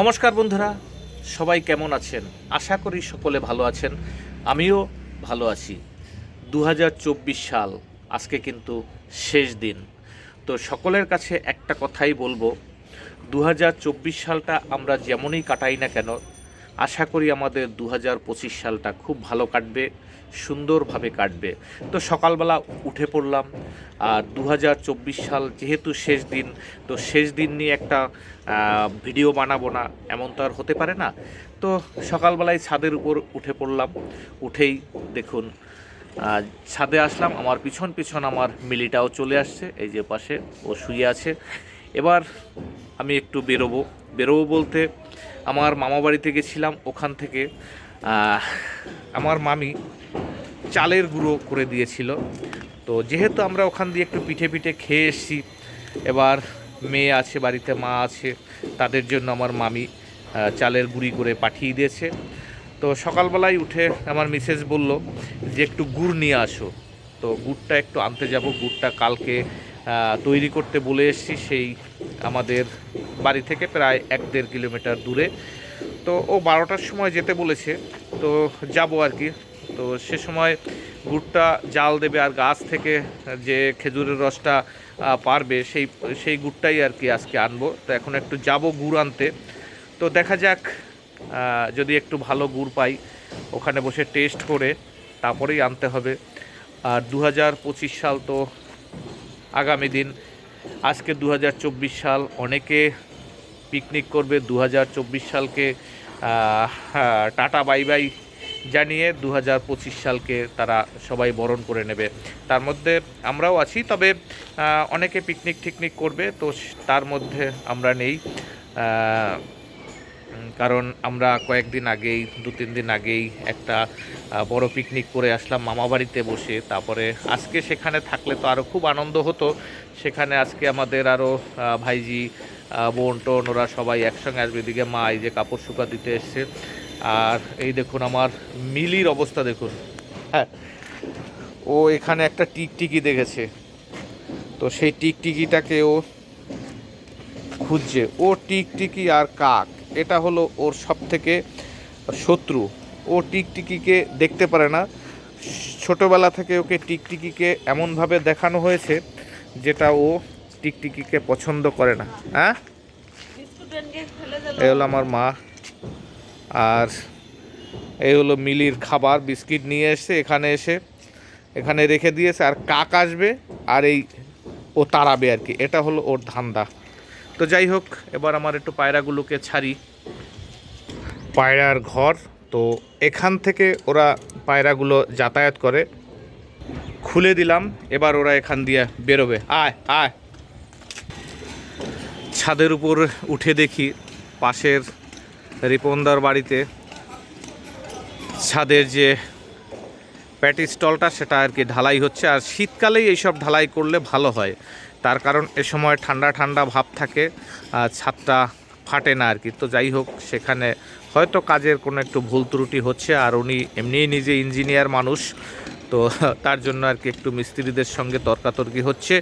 নমস্কার বন্ধুরা, সবাই কেমন আছেন? আশা করি সকলে ভালো আছেন, আমিও ভালো আছি। দু হাজার চব্বিশ সাল, আজকে কিন্তু শেষ দিন। তো সকলের কাছে একটা কথাই বলব দু হাজার চব্বিশ সালটা আমরা যেমনই কাটাই না কেন, আশা করি আমাদের দু হাজার পঁচিশ সালটা খুব ভালো কাটবে। সুন্দরভাবে কাটবে। তো সকালবেলা উঠে পড়লাম। আর দু হাজার চব্বিশ সাল যেহেতু শেষ দিন, তো শেষ দিন নিয়ে একটা ভিডিও বানাবো না, এমন তো আর হতে পারে না। তো সকালবেলায় ছাদের উপর উঠে পড়লাম। উঠেই দেখুন ছাদে আসলাম। আমার পিছন পিছন আমার মিলিটাও চলে আসছে, এই যে পাশে ও শুয়ে আছে। এবার আমি একটু বেরোবো। বেরোবো বলতে আমার মামা বাড়িতে গেছিলাম, ওখান থেকে আমার মামি চালের গুঁড়ো করে দিয়েছিল। তো যেহেতু আমরা ওখান দিয়ে একটু পিঠে পিঠে খেয়ে এসেছি, এবার মেয়ে আছে, বাড়িতে মা আছে, তাদের জন্য আমার মামি চালের গুঁড়ি করে পাঠিয়ে দিয়েছে। তো সকালবেলায় উঠে আমার মিসেস বলল যে একটু গুড় নিয়ে আসো। তো গুড়টা একটু আনতে যাব, গুড়টা কালকে তৈরি করতে বলে এসেছি। সেই আমাদের বাড়ি থেকে প্রায় এক দেড় কিলোমিটার দূরে। তো ও বারোটার সময় যেতে বলেছে, তো যাব আর কি। তো সে সময় গুড়টা জাল দেবে আর গাছ থেকে যে খেজুরের রসটা পারবে, সেই সেই গুড়টাই আর কি আজকে আনব। তো এখন একটু যাব গুড় আনতে। তো দেখা যাক যদি একটু ভালো গুড় পাই, ওখানে বসে টেস্ট করে তারপরেই আনতে হবে। আর দু হাজার পঁচিশ সাল তো আগামী দিন। আজকে দু হাজার চব্বিশ সাল অনেকে পিকনিক করবে দু হাজার চব্বিশ সালকে হ্যাঁ, টাটা বাই বাই জানিয়ে দু হাজার পঁচিশ সালকে তারা সবাই বরণ করে নেবে। তার মধ্যে আমরাও আছি তবে অনেকে পিকনিক টিকনিক করবে তো তার মধ্যে আমরা নেই। কারণ আমরা কয়েকদিন আগেই দু তিন দিন আগেই একটা বড় পিকনিক করে আসলাম মামা বাড়িতে বসে। তারপরে আজকে সেখানে থাকলে তো আরও খুব আনন্দ হতো। সেখানে আজকে আমাদের আরও ভাইজি বোন টোন, ওরা সবাই একসঙ্গে আসবে, এদিকে মা এই যে কাপড় শুকা দিতে এসছে। আর এই দেখুন আমার মিলির অবস্থা দেখুন। হ্যাঁ ও এখানে একটা টিকটিকি দেখেছে। তো সেই টিকটিকিটাকে ও খুঁজছে। ও টিকটিকি আর কাক, এটা হলো ওর সব থেকে শত্রু। ও টিকটিকিকে দেখতে পারে না। ছোটোবেলা থেকে ওকে টিকটিকিকে এমনভাবে দেখানো হয়েছে, যেটা ও টিকটিকিকে পছন্দ করে না হ্যাঁ? এই হলো আমার মা। আর এই হলো মিলির খাবার বিস্কিট নিয়ে এসে এখানে এসে এখানে রেখে দিয়েছে আর কাক আসবে আর এই ও তাড়াবে আর কি। এটা হলো ওর ধান্দা। তো যাই হোক এবার আমার একটু পায়রাগুলোকে ছাড়ি। পায়রার ঘর তো এখান থেকে ওরা পায়রাগুলো যাতায়াত করে। খুলে দিলাম এবার ওরা এখান দিয়ে বেরোবে। আয় আয়। ছাদের উপর উঠে দেখি পাশের রিপনদার বাড়িতে ছাদের যে প্যাটি স্টলটা, সেটা আর কি ঢালাই হচ্ছে। আর শীতকালেই এইসব ঢালাই করলে ভালো হয়। তার কারণ এ সময় ঠান্ডা ঠান্ডা ভাব থাকে, আর ছাদটা ফাটে না আর কি। তো যাই হোক, সেখানে হয়তো কাজের কোনো একটু ভুল ত্রুটি হচ্ছে, আর উনি এমনিই নিজে ইঞ্জিনিয়ার মানুষ, তো তার জন্য আর কি একটু মিস্ত্রিদের সঙ্গে তর্কাতর্কি হচ্ছে।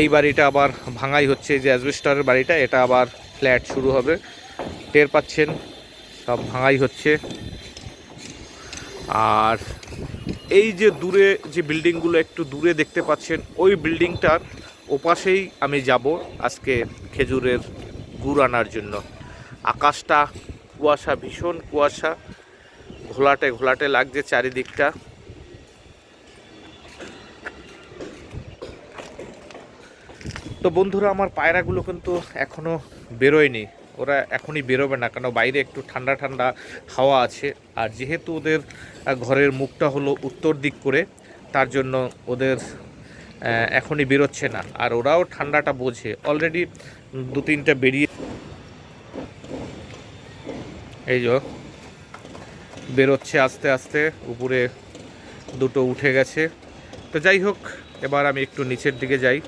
এই বাড়িটা আবার ভাঙাই হচ্ছে যে অ্যাজবেস্টারের বাড়িটা, এটা আবার ফ্ল্যাট শুরু হবে। টের পাচ্ছেন, সব ভাঙাই হচ্ছে। আর এই যে দূরে যে বিল্ডিংগুলো একটু দূরে দেখতে পাচ্ছেন, ওই বিল্ডিংটার ওপাশেই আমি যাব আজকে খেজুরের গুড় আনার জন্য। আকাশটা কুয়াশা, ভীষণ কুয়াশা। ঘোলাটে ঘোলাটে লাগছে চারিদিকটা। তো বন্ধুরা, আমার পায়রাগুলো কিন্তু এখনও বেরোয়নি। ওরা এখনই বেরোবে না, কেন বাইরে একটু ঠান্ডা ঠান্ডা হাওয়া আছে। আর যেহেতু ওদের ঘরের মুখটা হলো উত্তর দিক করে, তার জন্য ওদের এখনই বেরোচ্ছে না। আর ওরাও ঠান্ডাটা বোঝে। অলরেডি দু তিনটা বেরিয়ে এই যে বেরোচ্ছে আস্তে আস্তে, উপরে দুটো উঠে গেছে। তো যাই হোক, এবার আমি একটু নিচের দিকে যাই।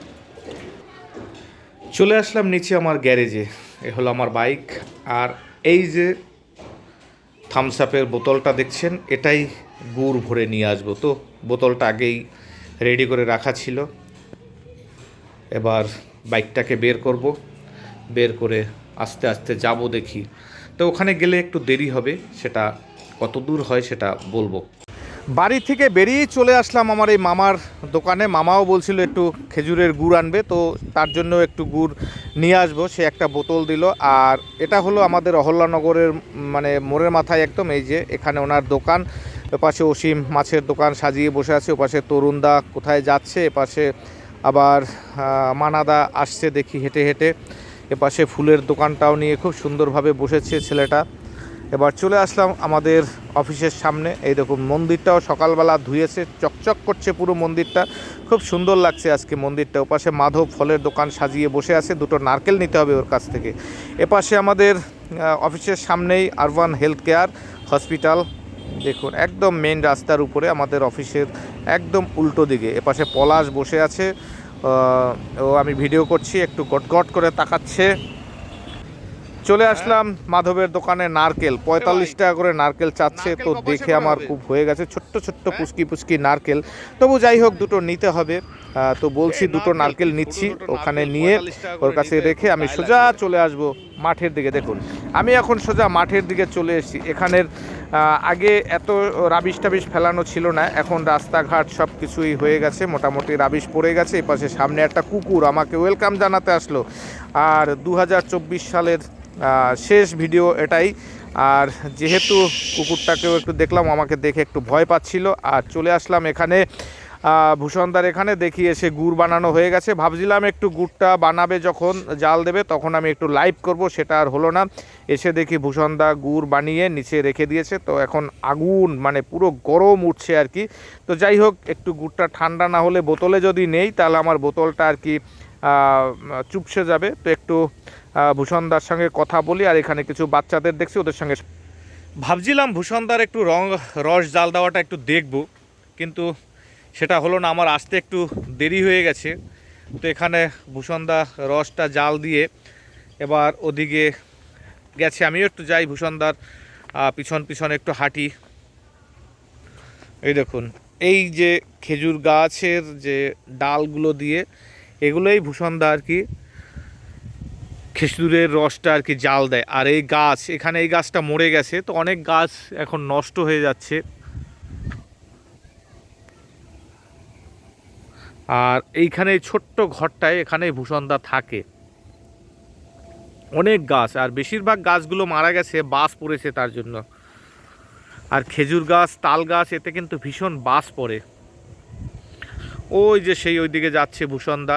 চলে আসলাম নিচে আমার গ্যারেজে। এ হলো আমার বাইক। আর এই যে থামস আপের বোতলটা দেখছেন, এটাই গুড় ভরে নিয়ে আসব। তো বোতলটা আগেই রেডি করে রাখা ছিল। এবার বাইকটাকে বের করব। বের করে আস্তে আস্তে যাব দেখি। তো ওখানে গেলে একটু দেরি হবে, সেটা কত দূর হয় সেটা বলব। বাড়ি থেকে বেরিয়ে চলে আসলাম আমার এই মামার দোকানে। মামাও বলছিল একটু খেজুরের গুড় আনবে তো তার জন্য একটু গুড় নিয়ে আসব। সে একটা বোতল দিল। আর এটা হলো আমাদের অহল্যানগরের উম, মানে মোড়ের মাথায় একদম এই যে এখানে ওনার দোকান। এপাশে অসীম মাছের দোকান সাজিয়ে বসে আছে ওপাশে তরুণদা কোথায় যাচ্ছে এপাশে আবার মানাদা আসছে দেখি হেঁটে হেঁটে। এপাশে ফুলের দোকানটাও নিয়ে খুব সুন্দরভাবে বসেছে ছেলেটা। এবার চলে আসলাম আমাদের অফিসের সামনে। এই দেখুন, মন্দিরটাও সকালবেলা ধুয়েছে, চকচক করছে পুরো মন্দিরটা। খুব সুন্দর লাগছে আজকে মন্দিরটা। ওপাশে মাধব ফলের দোকান সাজিয়ে বসে আছে, দুটো নারকেল নিতে হবে ওর কাছ থেকে। এপাশে আমাদের অফিসের সামনেই আরবান হেলথ কেয়ার হসপিটাল। দেখুন, একদম মেন রাস্তার উপরে আমাদের অফিসের একদম উল্টো দিকে। এপাশে পলাশ বসে আছে। ও আমি ভিডিও করছি, একটু গটগট করে তাকাচ্ছে। চলে আসলাম মাধবের দোকানে নারকেল। পঁয়তাল্লিশ টাকা করে নারকেল চাচ্ছে তো দেখে আমার খুব হয়ে গেছে ছোট্ট ছোট্ট পুচকি পুচকি নারকেল। তবু যাই হোক দুটো নিতে হবে। তো বলছি দুটো নারকেল নিচ্ছি ওখানে নিয়ে ওর কাছে রেখে আমি সোজা চলে আসব মাঠের দিকে। দেখুন আমি এখন সোজা মাঠের দিকে চলে এসেছি। এখানের আগে এত রাবিশ টাবিশ ফেলানো ছিল না এখন রাস্তাঘাট সব কিছুই হয়ে গেছে মোটামুটি রাবিশ পড়ে গেছে। এপাশে সামনে একটা কুকুর আমাকে ওয়েলকাম জানাতে আসলো। আর দু হাজার চব্বিশ সালের শেষ ভিডিও এটাই। আর যেহেতু কুকুরটাকেও একটু দেখলাম, আমাকে দেখে একটু ভয় পাচ্ছিল। আর চলে আসলাম এখানে ভূষণদার এখানে, দেখি এসে গুড় বানানো হয়ে গেছে। ভাবছিলাম একটু গুড়টা বানাবে যখন জাল দেবে, তখন আমি একটু লাইভ করব, সেটা আর হলো না। এসে দেখি ভূষণদা গুড় বানিয়ে নিচে রেখে দিয়েছে। তো এখন আগুন মানে পুরো গরম উঠছে আর কি। তো যাই হোক, একটু গুড়টা ঠান্ডা না হলে বোতলে যদি নেই, তাহলে আমার বোতলটা আর কি চুপসে যাবে। তো একটু ভূষণদার সঙ্গে কথা বলি আর এখানে কিছু বাচ্চাদের দেখছি, ওদের সঙ্গে ভাবছিলাম ভূষণদার একটু রং, রস জাল দেওয়াটা একটু দেখব, কিন্তু সেটা হলো না, আমার আসতে একটু দেরি হয়ে গেছে। তো এখানে ভূষণদা রসটা জাল দিয়ে এবার ওদিকে গেছে, আমিও একটু যাই ভূষণদার পিছন পিছন একটু হাঁটি। এই দেখুন, এই যে খেজুর গাছের যে ডালগুলো দিয়ে, এগুলোই ভূষণদা আর কি খেজুরের রসটা আর কি জাল দেয়। আর এই গাছ, এখানে এই গাছটা মরে গেছে, তো অনেক গাছ এখন নষ্ট হয়ে যাচ্ছে। আর এইখানে এই ছোট্ট ঘরটায় এখানে ভূষণদা থাকে। অনেক গাছ, আর বেশিরভাগ গাছগুলো মারা গেছে বাস পড়েছে তার জন্য। আর খেজুর গাছ, তাল গাছ, এতে কিন্তু ভীষণ বাস পড়ে। ওই যে সেই ওইদিকে যাচ্ছে ভূষণদা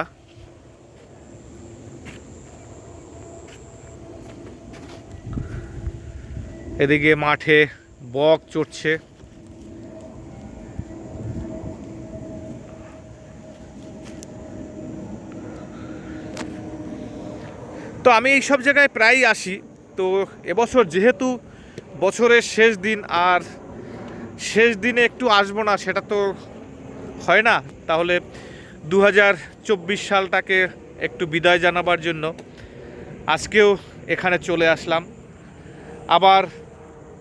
এদিকে মাঠে বক চড়ছে। তো আমি এই সব জায়গায় প্রায়ই আসি। তো এবছর যেহেতু বছরের শেষ দিন, আর শেষ দিনে একটু আসব না, সেটা তো হয় না। তাহলে দু হাজার চব্বিশ সালটাকে একটু বিদায় জানাবার জন্য আজকেও এখানে চলে আসলাম। আবার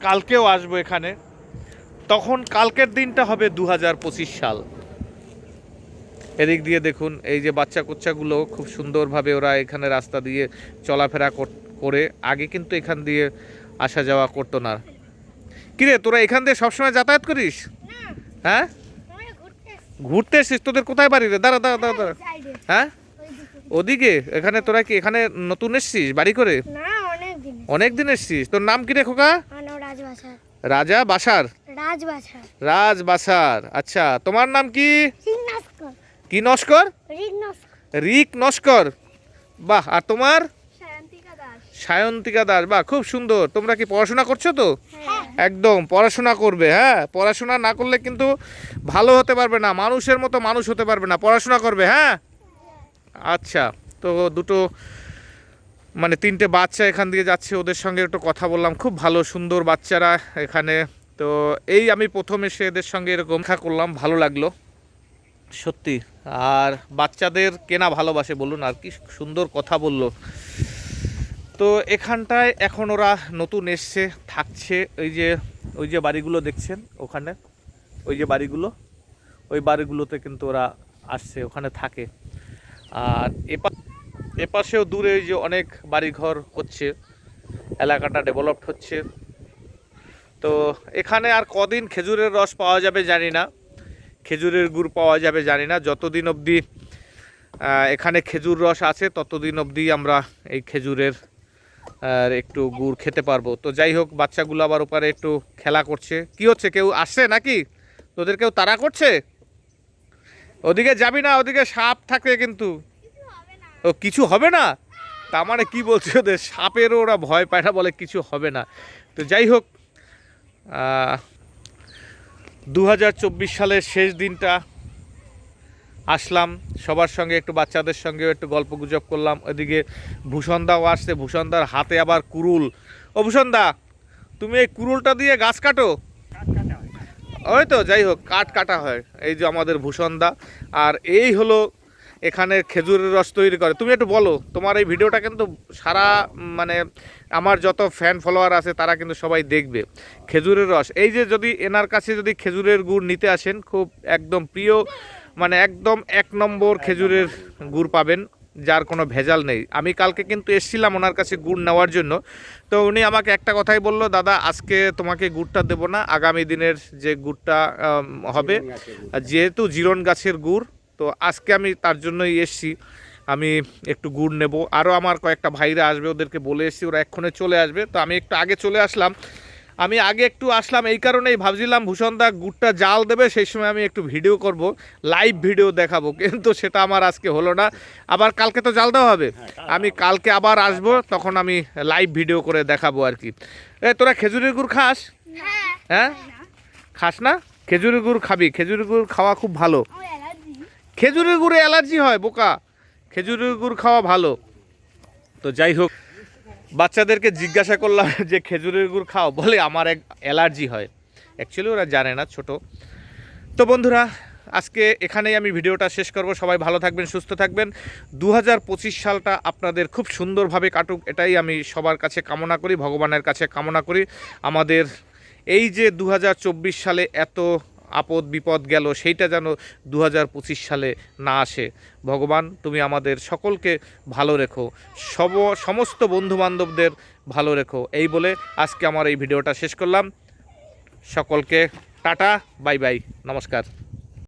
কালকেও আসব এখানে। তখন কালকের দিনটা হবে দু হাজার পঁচিশ সাল। এদিক দিয়ে দেখুন এই যে বাচ্চা কুচ্চাগুলো খুব সুন্দরভাবে ওরা এখানে রাস্তা দিয়ে চলাফেরা করে আগে কিন্তু এখান দিয়ে আসা যাওয়া করতো না। কিরে তোরা এখান দিয়ে সবসময় যাতায়াত করিস? হ্যাঁ? ঘুরতে এসছিস? তোদের কোথায় বাড়ি রে? দাঁড়া দাঁড়া দাঁড়া দাঁড়া। হ্যাঁ? ওদিকে? এখানে তোরা কি এখানে নতুন এসছিস? বাড়ি করে? অনেক দিন এসছিস? তোর নাম কি রে খোকা? রাজবাসার। রাজা বাসার? রাজবাসার। রাজ বাসার আচ্ছা। তোমার নাম কি? কি নস্কর? রিক নস্কর বাহ আর তোমার? সায়ন্তিকা দাস বাহ খুব সুন্দর। তোমরা কি পড়াশোনা করছ তো? হ্যাঁ। একদম পড়াশোনা করবে হ্যাঁ? পড়াশোনা না করলে কিন্তু ভালো হতে পারবে না মানুষের মতো মানুষ হতে পারবে না। পড়াশোনা করবে হ্যাঁ? আচ্ছা তো দুটো মানে তিনটে বাচ্চা এখান দিয়ে যাচ্ছে, ওদের সঙ্গে একটু কথা বললাম। খুব ভালো, সুন্দর বাচ্চারা এখানে। তো এই আমি প্রথম এসে এদের সঙ্গে এরকম দেখা করলাম, ভালো লাগল। সত্যি, আর বাচ্চাদের কেনা ভালোবাসে বলুন, আর কি সুন্দর কথা বলল। তো এখানটায় এখন ওরা নতুন এসছে, থাকছে। ওই যে ওই যে বাড়িগুলো দেখছেন ওখানে? ওই যে বাড়িগুলো? ওই বাড়িগুলোতে কিন্তু ওরা আসছে, ওখানে থাকে। আর এপার এপাশেও দূরে যে অনেক বাড়িঘর হচ্ছে, এলাকাটা ডেভেলপড হচ্ছে। তো এখানে আর কদিন খেজুরের রস পাওয়া যাবে জানি না, খেজুরের গুড় পাওয়া যাবে জানি না। যতদিন অবধি এখানে খেজুর রস আছে, ততদিন অবধি আমরা এই খেজুরের আর একটু গুড় খেতে পারব। তো যাই হোক, বাচ্চাগুলো আবার ওপারে একটু খেলা করছে। কি হচ্ছে, কেউ আসছে নাকি? তোদের কেউ তাড়া করছে? ওদিকে যাবি না, ওদিকে সাপ থাকে কিন্তু। ও, কিছু হবে না? তার মানে কী বলছে ওদের? সাপেরও ওরা ভয় পায় না বলে কিছু হবে না। তো যাই হোক দু হাজার চব্বিশ সালের শেষ দিনটা আসলাম। সবার সঙ্গে একটু বাচ্চাদের সঙ্গে একটু গল্প গুজব করলাম। ওদিকে ভূষণদাও আসছে। ভূষণদার হাতে আবার কুরুল। ও, ভূষণদা, তুমি এই কুরুলটা দিয়ে গাছ কাটো? ওই তো, যাই হোক, কাঠ কাটা হয়। এই যে আমাদের ভূষণদা। আর এই হলো এখানে খেজুরের রস তৈরি করে। তুমি একটু বলো তোমার এই ভিডিওটা কিন্তু সারা মানে আমার যত ফ্যান ফলোয়ার আছে তারা কিন্তু সবাই দেখবে। খেজুরের রস এই যে যদি এনার কাছে যদি খেজুরের গুড় নিতে আসেন খুব একদম প্রিয় মানে একদম এক নম্বর খেজুরের গুড় পাবেন যার কোনো ভেজাল নেই। আমি কালকে কিন্তু এসেছিলাম ওনার কাছে গুড় নেওয়ার জন্য তো উনি আমাকে একটা কথাই বলল দাদা আজকে তোমাকে গুড়টা দেবো না আগামী দিনের যে গুড়টা হবে যেহেতু জিরন গাছের গুড় তো আজকে আমি তার জন্যই এসছি। আমি একটু গুড় নেব। আরও আমার কয়েকটা ভাইরা আসবে ওদেরকে বলে এসেছি ওরা এক্ষণে চলে আসবে। তো আমি একটু আগে চলে আসলাম। আমি আগে একটু আসলাম এই কারণেই ভাবছিলাম ভূষণদা গুড়টা জাল দেবে সেই সময় আমি একটু ভিডিও করব লাইভ ভিডিও দেখাবো। কিন্তু সেটা আমার আজকে হলো না। আবার কালকে তো জাল দেওয়া হবে। আমি কালকে আবার আসব তখন আমি লাইভ ভিডিও করে দেখাবো আর কি। এ তোরা খেজুরের গুড় খাস? হ্যাঁ। হ্যাঁ? খাস না? খেজুরের গুড় খাবি। খেজুরের গুড় খাওয়া খুব ভালো। খেজুরের গুড়ে অ্যালার্জি হয়, বোকা। খেজুরের গুড় খাওয়া ভালো। তো যাই হোক, বাচ্চাদেরকে জিজ্ঞাসা করলাম যে, খেজুরের গুড় খাও? বলে, আমার এক অ্যালার্জি হয়। অ্যাকচুয়ালি ওরা জানে না, ছোট। তো বন্ধুরা, আজকে এখানেই আমি ভিডিওটা শেষ করব। সবাই ভালো থাকবেন, সুস্থ থাকবেন। দু হাজার পঁচিশ সালটা আপনাদের খুব সুন্দরভাবে কাটুক, এটাই আমি সবার কাছে কামনা করি, ভগবানের কাছে কামনা করি। আমাদের এই যে দু হাজার চব্বিশ সালে এত আপদ বিপদ গেল, সেইটা যেন দু হাজার পঁচিশ সালে না আসে। ভগবান, তুমি আমাদের সকলকে ভালো রেখো। সব, সমস্ত বন্ধুবান্ধবদের ভালো রেখো। এই বলে আজকে আমার এই ভিডিওটা শেষ করলাম। সকলকে টাটা, বাই বাই, নমস্কার।